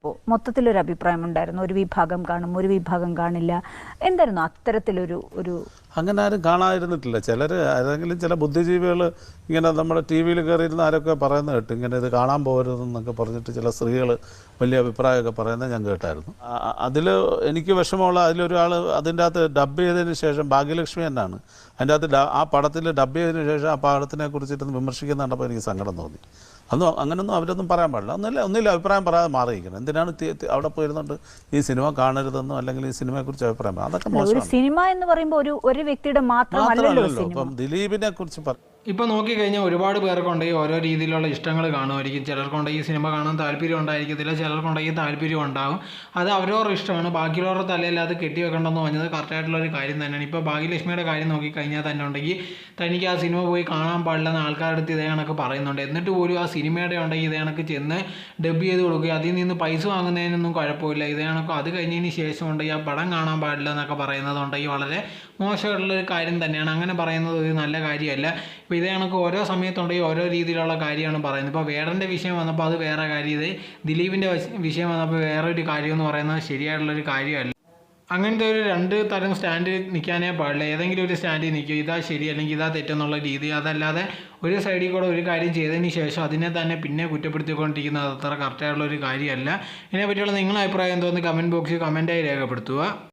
അപ്പോൾ മൊത്തത്തിലൊരു അഭിപ്രായം ഉണ്ടായിരുന്നു. ഒരു വിഭാഗം കാണും ഒരു വിഭാഗം കാണില്ല. എന്തായിരുന്നു അത്തരത്തിലൊരു ഒരു അങ്ങനെ ആരും കാണാതിരുന്നിട്ടില്ല. ചിലർ ഏതെങ്കിലും ചില ബുദ്ധിജീവികൾ ഇങ്ങനെ നമ്മുടെ ടി വിയിൽ കയറിയിരുന്ന ആരൊക്കെ പറയുന്നത് കേട്ടു ഇങ്ങനെ ഇത് കാണാൻ പോകരുതെന്നൊക്കെ പറഞ്ഞിട്ട് ചില സ്ത്രീകൾ വലിയ അഭിപ്രായമൊക്കെ പറയുന്നത് ഞാൻ കേട്ടായിരുന്നു. അതിൽ എനിക്ക് വിഷമമുള്ള അതിലൊരാൾ അതിന്റെ അകത്ത് ഡബ് ചെയ്തതിന് ശേഷം ഭാഗ്യലക്ഷ്മി എന്നാണ്. അതിന്റെ അകത്ത് ആ പടത്തിൽ ഡബ് ചെയ്തതിന് ശേഷം ആ പടത്തിനെ കുറിച്ചിട്ടൊന്ന് വിമർശിക്കുന്ന കണ്ടപ്പോൾ എനിക്ക് സങ്കടം തോന്നി. അന്ന് അങ്ങനൊന്നും അവരൊന്നും പറയാൻ പാടില്ല. ഒന്നില്ല ഒന്നുമില്ല അഭിപ്രായം പറയാതെ മാറിയിരിക്കണം എന്തിനാണ് അവിടെ പോയിരുന്നുണ്ട്? ഈ സിനിമ കാണരുതെന്നോ അല്ലെങ്കിൽ ഈ സിനിമയെക്കുറിച്ച് അഭിപ്രായം പറയാം. അതൊക്കെ മോശമാണ്. സിനിമ എന്ന് പറയുമ്പോൾ ഒരു ഒരു വ്യക്തിയുടെ മാത്രമല്ലല്ലോ ഇപ്പം ദിലീപിനെ കുറിച്ച് പറ ഇപ്പോൾ നോക്കിക്കഴിഞ്ഞാൽ ഒരുപാട് പേർക്കുണ്ട് ഈ ഓരോ രീതിയിലുള്ള ഇഷ്ടങ്ങൾ കാണുമായിരിക്കും. ചിലർക്കുണ്ട് ഈ സിനിമ കാണാൻ താല്പര്യം ഉണ്ടായിരിക്കത്തില്ല ചിലർക്കുണ്ടെങ്കിൽ താല്പര്യം ഉണ്ടാകും അത് അവരവരുടെ ഇഷ്ടമാണ്. ബാക്കിയുള്ളവരുടെ തലയിൽ അത് കെട്ടി വെക്കണമെന്ന് പറഞ്ഞത് കറക്റ്റായിട്ടുള്ള ഒരു കാര്യം തന്നെയാണ്. ഇപ്പോൾ ഭാഗ്യലക്ഷ്മിയുടെ കാര്യം നോക്കിക്കഴിഞ്ഞാൽ തന്നെ ഉണ്ടെങ്കിൽ തനിക്ക് ആ സിനിമ പോയി കാണാൻ പാടില്ലെന്ന് ആൾക്കാരുടെ അടുത്ത് ഇതേ കണക്ക് പറയുന്നുണ്ട്. എന്നിട്ട് പോലും ആ സിനിമയുടെ ഉണ്ടെങ്കിൽ ഇതേ കണക്ക് ചെന്ന് ഡബ് ചെയ്ത് കൊടുക്കുക. അതിൽ നിന്ന് പൈസ വാങ്ങുന്നതിനൊന്നും കുഴപ്പമില്ല. ഇതേ കണക്ക് അത് കഴിഞ്ഞതിന് ശേഷം ഉണ്ടെങ്കിൽ ആ പടം കാണാൻ പാടില്ല എന്നൊക്കെ പറയുന്നതുണ്ടെങ്കിൽ വളരെ മോശമായിട്ടുള്ളൊരു കാര്യം തന്നെയാണ്. അങ്ങനെ പറയുന്നത് ഒരു നല്ല കാര്യമല്ല. ഇപ്പോൾ ഇതേ കണക്ക് ഓരോ സമയത്തുണ്ടെങ്കിൽ ഓരോ രീതിയിലുള്ള കാര്യമാണ് പറയുന്നത്. ഇപ്പോൾ വേടന്റെ വിഷയം വന്നപ്പോൾ അത് വേറെ കാര്യം. ഇത് ദിലീപിന്റെ വിഷയം വന്നപ്പോൾ വേറെ ഒരു കാര്യം എന്ന് പറയുന്നത് ശരിയായിട്ടുള്ളൊരു കാര്യമല്ല. അങ്ങനത്തെ ഒരു രണ്ട് തരം സ്റ്റാൻഡ് നിൽക്കാനേ പാടില്ല ഏതെങ്കിലും ഒരു സ്റ്റാൻഡിൽ നിൽക്കുക ഇതാ ശരി അല്ലെങ്കിൽ ഇതാ തെറ്റെന്നുള്ള രീതി. അതല്ലാതെ ഒരു സൈഡിൽ കൂടെ ഒരു കാര്യം ചെയ്തതിന് ശേഷം അതിനെ തന്നെ പിന്നെ കുറ്റപ്പെടുത്തിക്കൊണ്ടിരിക്കുന്നത് അത്ര കറക്റ്റായിട്ടുള്ള ഒരു കാര്യമല്ല. ഇതിനെപ്പറ്റിയുള്ള നിങ്ങളുടെ അഭിപ്രായം എന്തോന്ന് കമന്റ് ബോക്സിൽ കമന്റായി രേഖപ്പെടുത്തുക.